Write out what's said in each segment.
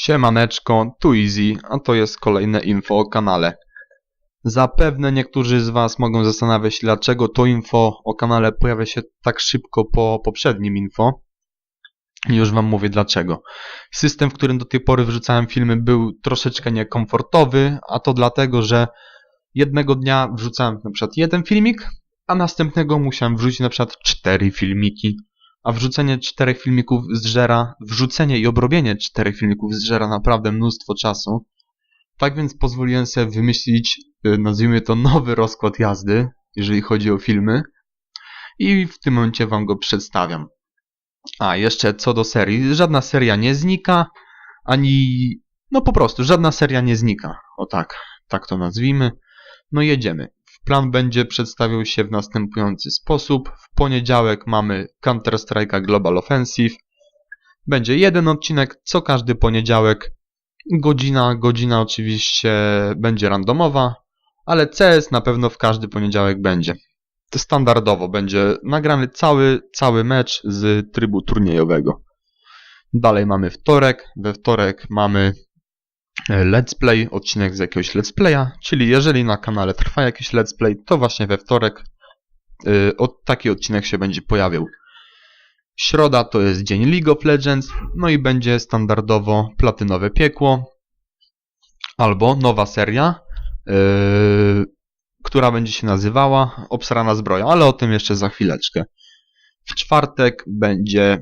Siemaneczko, tu Easy, a to jest kolejne info o kanale. Zapewne niektórzy z Was mogą zastanawiać się, dlaczego to info o kanale pojawia się tak szybko po poprzednim info. Już Wam mówię dlaczego. System, w którym do tej pory wrzucałem filmy był troszeczkę niekomfortowy, a to dlatego, że jednego dnia wrzucałem na przykład jeden filmik, a następnego musiałem wrzucić na przykład cztery filmiki a wrzucenie czterech filmików zżera, wrzucenie i obrobienie czterech filmików zżera naprawdę mnóstwo czasu. Tak więc pozwoliłem sobie wymyślić, y, nazwijmy to nowy rozkład jazdy, jeżeli chodzi o filmy. I w tym momencie wam go przedstawiam. A, jeszcze co do serii. Żadna seria nie znika, ani... No po prostu, żadna seria nie znika. O tak, tak to nazwijmy. No jedziemy. Plan będzie przedstawiał się w następujący sposób. W poniedziałek mamy Counter-Strike'a Global Offensive. Będzie jeden odcinek co każdy poniedziałek. Godzina, godzina oczywiście będzie randomowa, ale CS na pewno w każdy poniedziałek będzie. Standardowo będzie nagrany cały, cały mecz z trybu turniejowego. Dalej mamy wtorek. We wtorek mamy let's play, odcinek z jakiegoś let's playa, czyli jeżeli na kanale trwa jakiś let's play, to właśnie we wtorek yy, od, taki odcinek się będzie pojawiał. Środa to jest dzień League of Legends, no i będzie standardowo platynowe piekło, albo nowa seria, yy, która będzie się nazywała Obsrana Zbroja, ale o tym jeszcze za chwileczkę. W czwartek będzie,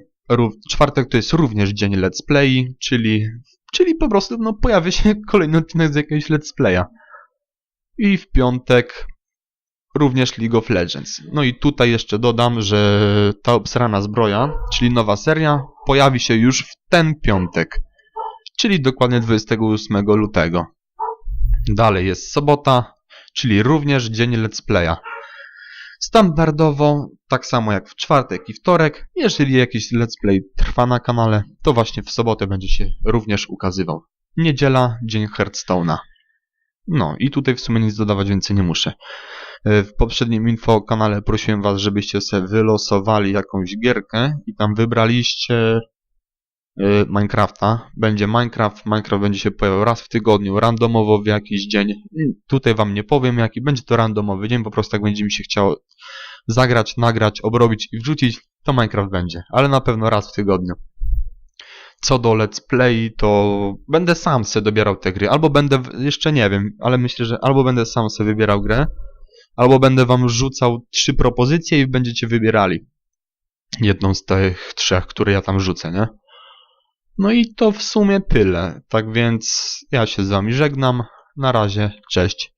czwartek to jest również dzień let's play, czyli Czyli po prostu no, pojawi się kolejny odcinek z jakiegoś let's playa. I w piątek również League of Legends. No i tutaj jeszcze dodam, że ta obsrana zbroja, czyli nowa seria, pojawi się już w ten piątek. Czyli dokładnie 28 lutego. Dalej jest sobota, czyli również dzień let's playa. Standardowo, tak samo jak w czwartek i wtorek, jeżeli jakiś let's play trwa na kanale, to właśnie w sobotę będzie się również ukazywał. Niedziela, dzień Hearthstone'a. No i tutaj w sumie nic dodawać więcej nie muszę. E, w poprzednim info kanale prosiłem Was, żebyście sobie wylosowali jakąś gierkę i tam wybraliście Minecrafta. Będzie Minecraft. Minecraft będzie się pojawiał raz w tygodniu, randomowo w jakiś dzień. Tutaj wam nie powiem jaki. Będzie to randomowy dzień, po prostu jak będzie mi się chciało zagrać, nagrać, obrobić i wrzucić, to Minecraft będzie. Ale na pewno raz w tygodniu. Co do Let's Play, to będę sam sobie dobierał te gry. Albo będę, jeszcze nie wiem, ale myślę, że albo będę sam sobie wybierał grę, albo będę wam rzucał trzy propozycje i będziecie wybierali jedną z tych trzech, które ja tam rzucę, nie? No i to w sumie tyle. Tak więc ja się z wami żegnam. Na razie, cześć.